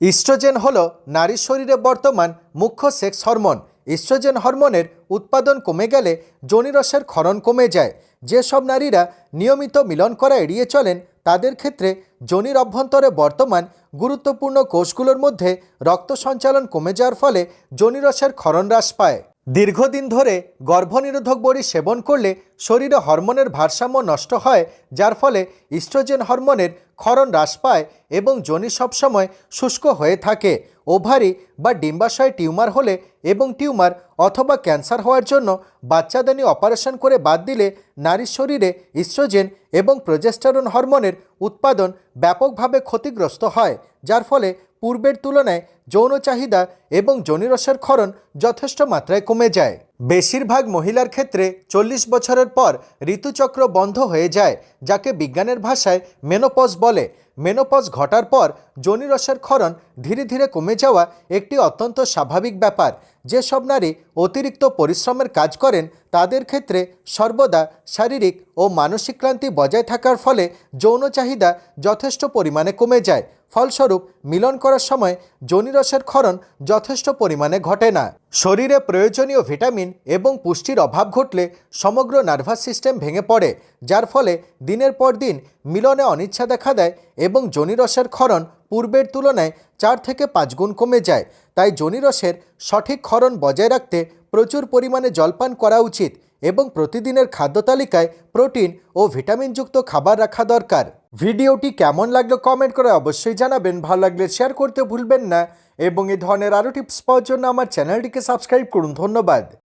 Oestrogen হল নারীর শরীরে বর্তমান মুখ্য সেক্স হরমোন। ইস্ট্রোজেন হরমোনের উৎপাদন কমে গেলে জনিরসের ক্ষরণ কমে যায়। যেসব নারীরা নিয়মিত মিলন করা এড়িয়ে চলেন, তাদের ক্ষেত্রে জনির অভ্যন্তরে বর্তমান গুরুত্বপূর্ণ কোষগুলোর মধ্যে রক্ত সঞ্চালন কমে যাওয়ার ফলে জনিরসের ক্ষরণ হ্রাস পায়। দীর্ঘদিন ধরে গর্ভনিরোধক বড়ি সেবন করলে শরীরে হরমোনের ভারসাম্য নষ্ট হয়, যার ফলে ইস্ট্রোজেন হরমোনের ক্ষরণ হ্রাস পায় এবং যোনি সবসময় শুষ্ক হয়ে থাকে। ওভারি বা ডিম্বাশয় টিউমার হলে এবং টিউমার অথবা ক্যান্সার হওয়ার জন্য বাচ্চাদানি অপারেশন করে বাদ দিলে নারীর শরীরে ইস্ট্রোজেন এবং প্রজেস্টারন হরমোনের উৎপাদন ব্যাপকভাবে ক্ষতিগ্রস্ত হয়, যার ফলে পূর্বের তুলনায় যৌন চাহিদা এবং যৌনিরসের ক্ষরণ যথেষ্ট মাত্রায় কমে যায়। বেশিরভাগ মহিলার ক্ষেত্রে চল্লিশ বছরের পর ঋতুচক্র বন্ধ হয়ে যায়, যাকে বিজ্ঞানের ভাষায় মেনোপজ বলে। মেনোপজ ঘটার পর জনিরসের ক্ষরণ ধীরে ধীরে কমে যাওয়া একটি অত্যন্ত স্বাভাবিক ব্যাপার। যেসব নারী অতিরিক্ত পরিশ্রমের কাজ করেন, তাদের ক্ষেত্রে সর্বদা শারীরিক ও মানসিক ক্লান্তি বজায় থাকার ফলে যৌন চাহিদা যথেষ্ট পরিমাণে কমে যায়। ফলস্বরূপ, মিলন করার সময় যৌনিরসের ক্ষরণ যথেষ্ট পরিমাণে ঘটে না। শরীরে প্রয়োজনীয় ভিটামিন এবং পুষ্টির অভাব ঘটলে সমগ্র নার্ভাস সিস্টেম ভেঙে পড়ে, যার ফলে দিনের পর দিন মিলনে অনিচ্ছা দেখা দেয় এবং যৌনিরসের ক্ষরণ পূর্বের তুলনায় চার থেকে পাঁচ গুণ কমে যায়। তাই যৌনিরসের সঠিক ক্ষরণ বজায় রাখতে প্রচুর পরিমাণে জলপান করা উচিত। এবং প্রতিদিনের খাদ্য তালিকায় প্রোটিন ও ভিটামিনযুক্ত খাবার রাখা দরকার। ভিডিওটি কেমন লাগল কমেন্ট করে অবশ্যই জানাবেন। ভালো লাগলে শেয়ার করতে ভুলবেন না। এবং এই ধরনের আরও টিপস পাওয়ার জন্য আমার চ্যানেলটিকে সাবস্ক্রাইব করুন। ধন্যবাদ।